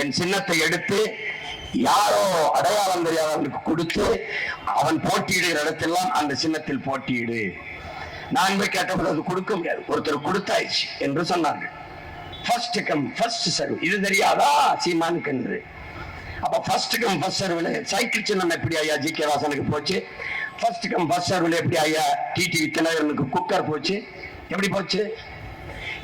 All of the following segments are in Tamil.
என் சின்னத்தை எடுத்து யாரோ அடையாளம் தெரியாதவனுக்கு கொடுத்து அவன் போட்டியிடுகிற இடத்தெல்லாம் அந்த சின்னத்தில் போட்டியிடு. நான் போய் கேட்டபோது அது கொடுக்க முடியாது. ஒருத்தர் கொடுத்தாயிடுச்சு என்று சொன்னார்கள். ஃபர்ஸ்ட் கம் ஃபர்ஸ்ட் சர்வ் இது தெரியாதா? சீமானுக்கு என்று. அப்ப ஃபர்ஸ்ட் கம் ஃபர்ஸ்ட் சர்வில் சைக்கிள் சின்னம் எப்படி ஐயா ஜி கே வாசனுக்கு போச்சு? ஃபர்ஸ்ட் கம் ஃபர்ஸ்ட் சர்வில் எப்படி ஐயா டிடி தினகரனுக்கு குக்கர் போச்சு? எப்படி போச்சு?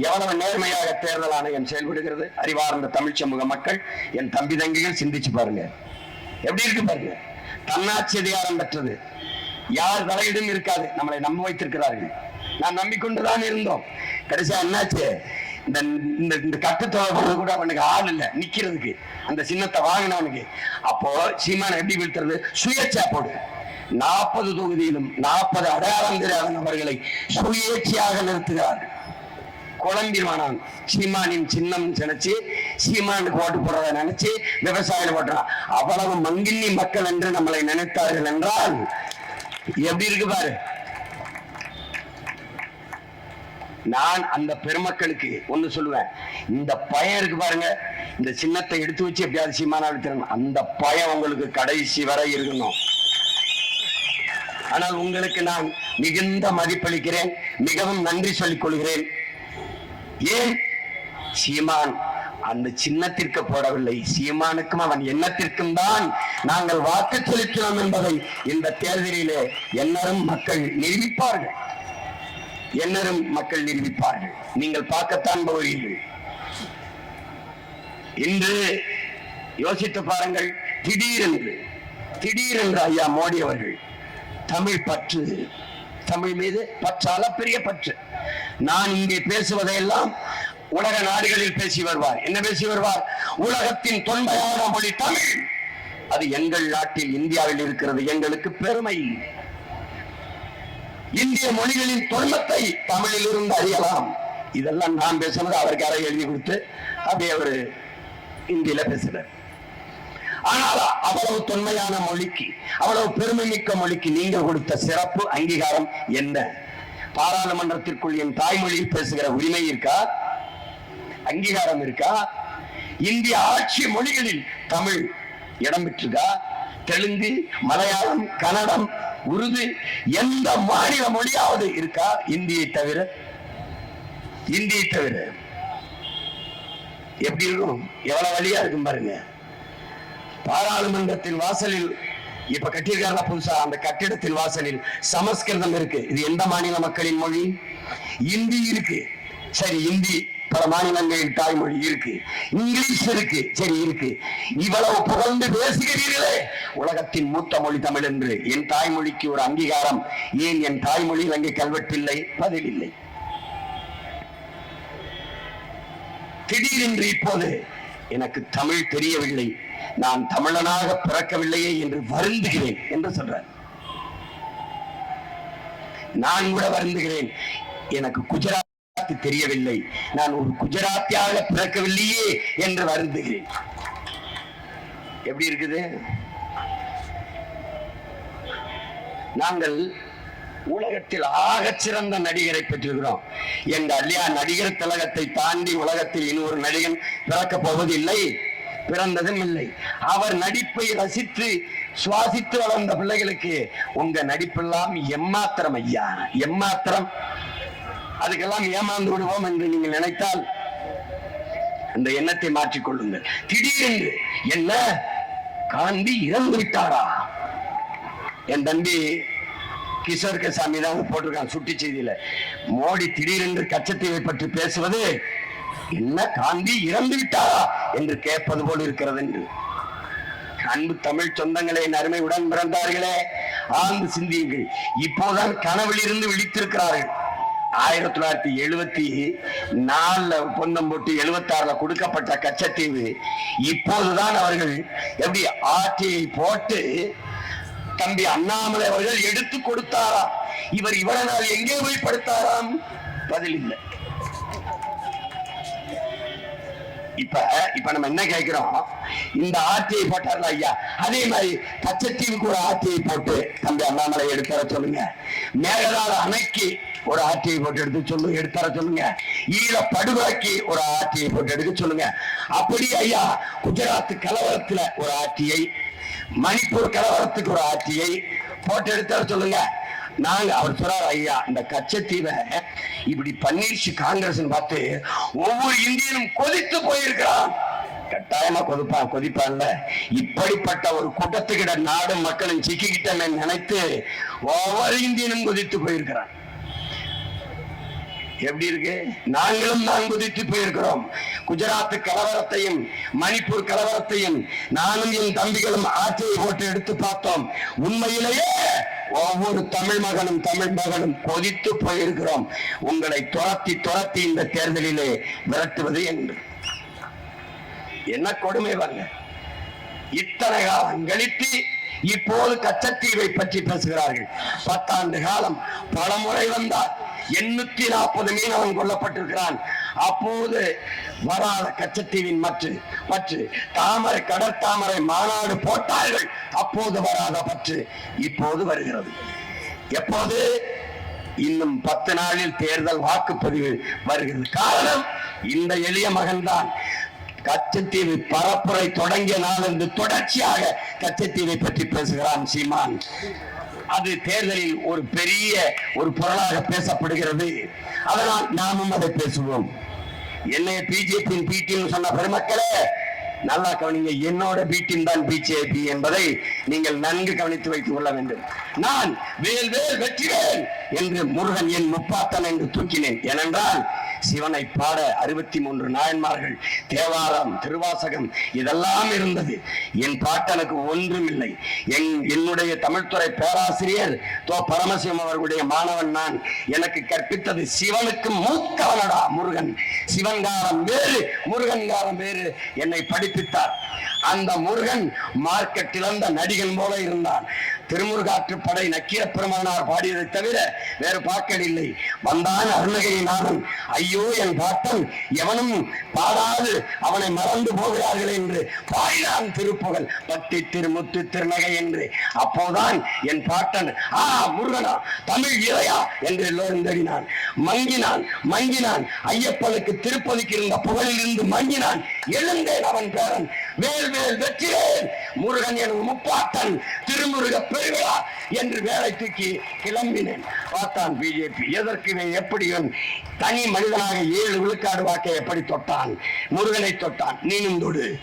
எவ்வளவு நேர்மையாக தேர்தல் ஆணையம் செயல்படுகிறது? அறிவார்ந்த தமிழ் சமூக மக்கள் என் தம்பி தங்கிகள் சிந்திச்சு பாருங்க. எப்படி இருக்கு பாருங்க? தன்னாட்சி அதிகாரம் பெற்றது. யார் தலையிடும் இருக்காது. நம்மளை நம்ப வைத்திருக்கிறார்கள். நான் நம்பிக்கொண்டுதான் இருந்தோம். கடைசியா என்னாச்சு? இந்த இந்த இந்த கட்டுத்தொகை கூட அவனுக்கு ஆள் இல்ல. நிக்கிறதுக்கு. அந்த சின்னத்தை வாங்கினவனுக்கு. அப்போ சீமான எப்படி வீழ்த்துறது? சுயேட்சா போடு. நாற்பது தொகுதியிலும் நாற்பது அடையாளம் தெரியாத நபர்களை சுயேட்சையாக நிறுத்துகிறார்கள். குழம்பிடுவானான் சீமானின் சின்னம் நினைச்சு சீமானுக்கு ஓட்டு போடுறத நினைச்சு விவசாயிகள் ஓட்டுறான் அவ்வளவு மங்கின்னி மக்கள் என்று நம்மளை நினைத்தார்கள் என்றால் எப்படி இருக்கு பாரு? நான் அந்த பெருமக்களுக்கு ஒண்ணு சொல்லுவேன். இந்த பயம் இருக்கு பாருங்க. இந்த சின்னத்தை எடுத்து வச்சு எப்படியாவது சீமானா எடுத்துடணும் அந்த பயம் உங்களுக்கு கடைசி வரை இருக்கணும். ஆனால் உங்களுக்கு நான் மிகுந்த மதிப்பளிக்கிறேன். மிகவும் நன்றி சொல்லிக் கொள்கிறேன். ஏன்? சீமான் அந்த சின்னத்திற்கு போடவில்லை. சீமானுக்கும் அவன் எண்ணத்திற்கும் தான் நாங்கள் வாக்கு செலுத்தினோம் என்பதை இந்த தேர்தலிலே என்னரும் மக்கள் நிரூபிப்பார்கள். என்னரும் மக்கள் நிரூபிப்பார்கள். நீங்கள் பார்க்கத்தான் போகிறீர்கள். இன்று யோசித்து பாருங்கள் திடீரென்று திடீரென்று ஐயா மோடி அவர்கள் தமிழ் பற்று தமிழ் மீது பற்றால பெரிய பற்று நான் இங்கே பேசுவதையெல்லாம் உலக நாடுகளில் பேசி வருவார். என்ன பேசி வருவார்? உலகத்தின் தொன்மையான மொழி தமிழ். அது எங்கள் நாட்டில் இந்தியாவில் இருக்கிறது. எங்களுக்கு பெருமை. இந்திய மொழிகளின் தொன்மத்தை தமிழில் இருந்து அறியலாம். இதெல்லாம் நான் பேசுனது அவருக்கு யாரை எழுதி கொடுத்து அப்படியே அவர் இந்தியில பேசுறார் ஆனால் அவ்வளவு தொன்மையான மொழிக்கு அவ்வளவு பெருமை மிக்க மொழிக்கு நீங்கள் கொடுத்த சிறப்பு அங்கீகாரம் என்ன? பாராளுமன்றத்திற்குள் என் தாய்மொழியில் பேசுகிற உரிமை இருக்கா? அங்கீகாரம் இருக்கா? இந்திய ஆட்சி மொழிகளில் தமிழ் இடம் பெற்றிருக்கா? தெலுங்கு மலையாளம் கன்னடம் உருது எந்த மாநில மொழியாவது இருக்கா? இந்தியை தவிர. இந்தியை தவிர. எப்படி இருக்கும்? எவ்வளவு வழியா இருக்கும் பாருங்க. பாராளுமன்றத்தின் வாசலில் இப்ப கட்டியிருக்காங்க புதுசா? அந்த கட்டிடத்தின் வாசலில் சமஸ்கிருதம் இருக்கு. இது எந்த மாநில மக்களின் மொழி? இந்தி இருக்கு. சரி இந்தி பல மாநிலங்களின் தாய்மொழி இருக்கு. இங்கிலீஷ் இருக்கு. சரி இருக்கு. இவ்வளவு புகழ்ந்து பேசுகிறீர்களே. உலகத்தின் மூத்த மொழி தமிழ் என்று. என் தாய்மொழிக்கு ஒரு அங்கீகாரம். ஏன் என் தாய்மொழியில் அங்கே கல்வெட்டில்லை? பதில் இல்லை. திடீரென்று இப்போது எனக்கு தமிழ் தெரியவில்லை. நான் தமிழனாக பிறக்கவில்லையே என்று வருந்துகிறேன் என்று சொல்றார். நான் கூட வருந்துகிறேன். எனக்கு குஜராத் தெரியவில்லை. நான் ஒரு குஜராத்தியாக பிறக்கவில்லையே என்று வருந்துகிறேன். எப்படி இருக்குது? நாங்கள் உலகத்தில் ஆக சிறந்த நடிகரை பெற்றிருக்கிறோம். எங்க அல்லியா நடிகர் திலகத்தை தாண்டி உலகத்தில் இன்னொரு நடிகன் பிறக்கப் போவதில்லை. பிறந்ததும் இல்லை அவர் நடிப்பை ரசித்து சுவாசித்து வளர்ந்த பிள்ளைகளுக்கு உங்க நடிப்பெல்லாம் எம்மாத்திரம் ஐயா. எம்மாத்திரம். அதுக்கெல்லாம் ஏமாந்து விடுவோம் என்று நீங்கள் நினைத்தால் அந்த எண்ணத்தை மாற்றிக் கொள்ளுங்கள். திடீரென்று என்ன? காந்தி இறந்து விட்டாரா? என் தம்பி கிஷோர் கசாமி தான் போட்டிருக்கான் சுட்டி செய்தியில. மோடி திடீரென்று கச்சத்தீவை பற்றி பேசுவது என்ன காந்தி இறந்து விட்டாரா என்று கேட்பது போல் இருக்கிறது என்று. அன்பு தமிழ் சொந்தங்களே என் அருமை உடன் பிறந்தார்களே ஆழ்ந்து சிந்தியுங்கள். இப்போதான் கனவில் இருந்து விழித்திருக்கிறார்கள். ஆயிரத்தி தொள்ளாயிரத்தி எழுபத்தி நாலுல பொன்னம் போட்டு எழுபத்தி ஆறுல கொடுக்கப்பட்ட கச்சத்தீவு இப்போதுதான் அவர்கள் எப்படி ஆட்சியை போட்டு தம்பி அண்ணாமலை அவர்கள் எடுத்து கொடுத்தாரா? இவர் இவ்வளவு நாள் எங்கே போய் படுத்தாராம் பதில் இல்லை. இப்ப இப்ப நம்ம என்ன கேட்கிறோம்? இந்த ஆர்டிஐ போட்டார்ல ஐயா. அதே மாதிரி கச்சத்தீவுக்கு ஒரு ஆட்சியை போட்டு தம்பி அண்ணாமலை எடுத்தர சொல்லுங்க. மேகதாது அணைக்கு ஒரு ஆட்சியை போட்டு எடுத்து சொல்லு எடுத்தர சொல்லுங்க. ஈழ படுகொலைக்கு ஒரு ஆர்டிஐ போட்டு எடுக்க சொல்லுங்க. அப்படி ஐயா குஜராத் கலவரத்துல ஒரு ஆட்சியை மணிப்பூர் கலவரத்துக்கு ஒரு ஆட்சியை போட்டு எடுத்தர சொல்லுங்க. நாங்க அவர் சொல்றாரு ஐயா இந்த கச்சத்தீவை இப்படி பன்னீர்ச்சி காங்கிரஸ் பார்த்து ஒவ்வொரு இந்தியனும் கொதித்து போயிருக்கிறான். கட்டாயமா கொதிப்பான் கொதிப்பான்ல. இப்படிப்பட்ட ஒரு கூட்டத்துக்கிட நாடும் மக்களும் சிக்கிக்கிட்டமே நினைத்து ஒவ்வொரு இந்தியனும் கொதித்து போயிருக்கிறான். எப்படி இருக்கு? நாங்களும் நான் குதித்து போயிருக்கிறோம். குஜராத் கலவரத்தையும் மணிப்பூர் கலவரத்தையும் நானும் என் தம்பிகளும் ஆட்சியை போட்டு எடுத்து பார்த்தோம். உண்மையிலேயே ஒவ்வொரு தமிழ் மகனும் தமிழ் மகனும் கொதித்து போயிருக்கிறோம். உங்களை துரத்தி துரத்தி இந்த தேர்தலிலே விரட்டுவது என்று. என்ன கொடுமை வாங்க இத்தனை காலம் கழித்து இப்போது கச்சத்தீவை பற்றி பேசுகிறார்கள். பத்தாண்டு காலம் பல முறை வந்தார் எண்ணூத்தி நாற்பது மீனவன் கொல்லப்பட்டிருக்கிறான். அப்போது வராத கச்சத்தீவின் மற்ற மற்ற தாமரை கடற்தாமரை மாநாடு போட்டார்கள். அப்போது வராத பற்று இப்போது வருகிறது. எப்போது? இன்னும் பத்து நாளில் தேர்தல் வாக்குப்பதிவு வருகிறது. காரணம் இந்த எளிய மகன்தான். கச்சத்தீவு பரப்புரை தொடங்கிய நாள் என்று தொடர்ச்சியாக கச்சத்தீவை பற்றி பேசுகிறான் சீமான். அது தேர்தலில் ஒரு பெரிய ஒரு பொருளாக பேசப்படுகிறது. அதனால் நாமும் அதை பேசுவோம். என்னை பிஜேபியின் பிடின்னு சொன்ன பெருமக்களே நல்லா கவனிங்க. என்னோட பி டீம் தான் பிஜேபி என்பதை நீங்கள் நன்கு கவனித்து வைத்துக் கொள்ள வேண்டும். நான் வேல் வேல் வெற்றிவேன் என்று முருகன் என் முப்பாத்தன் என்று தூக்கினேன். ஏனென்றால் சிவனை பாட அறுபத்தி மூன்று நாயன்மார்கள் தேவாரம் திருவாசகம் இதெல்லாம் இருந்தது. என் பாட்டனுக்கு ஒன்றுமில்லை. என் என்னுடைய தமிழ்துறை பேராசிரியர் தோ. பரமசிவம் அவர்களுடைய மாணவன் நான். எனக்கு கற்பித்தது சிவனுக்கு மூத்தவனடா முருகன். சிவன்காரம் வேறு முருகன்காரம் வேறு. என்னை படிப்பித்தார். அந்த முருகன் மார்க்கெட் இழந்த நடிகன் போல இருந்தான். திருமுருகாற்றுப்படை நக்கீர பெருமானார் பாடியதை தவிர வேறு பாக்கள் இல்லை வந்தான் அருணகிரிநாதன் ஐயோ என் பாட்டன் எவனும் பாடாது அவனை மறந்து போகிறார்கள் என்று பாடினான் திருப்புகழ். பட்டி திருமுத்து திருநகை என்று. அப்போதான் என் பாட்டன் ஆ முருகனா தமிழ் இறையா? என்று எல்லோரும் தேடினான். மங்கினான் மங்கினான். ஐயப்பனுக்கு திருப்பதிக்கு இருந்த புகழில் இருந்து மங்கினான். எழுந்தேன் அவன் பேரன். வேல் வேல் வெற்றிவேல் முருகன் எனும் முப்பாட்டன் திருமுருக பெருவிழா என்று வேலை தூக்கி கிளம்பினேன். பார்த்தான் பிஜேபி எதற்கு இவன் எப்படி தனி மனிதனாக ஏழு விழுக்காடு வாக்கை எப்படி தொட்டான்? முருகனை தொட்டான். நீனும் தொடு.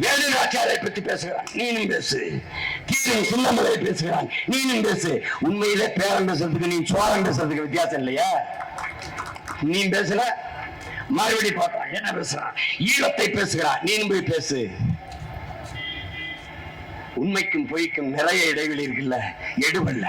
வேலுநாச்சியாரை பற்றி பேசுகிறான். நீனும் பேசு. கீழே சின்னமலை பேசுகிறான். நீனும் பேசு. உண்மையிலே பேரம் பேசுறதுக்கு நீ சோழன் பேசுறதுக்கு வித்தியாசம் இல்லையா? நீ பேசுற மறுபடி பார்த்தான் என்ன பேசுறான் ஈழத்தை பேசுகிறான் நீ போய் பேசு. உண்மைக்கும் பொய்க்கும் நிறைய இடைவெளி இருக்குல்ல எடுவல்ல.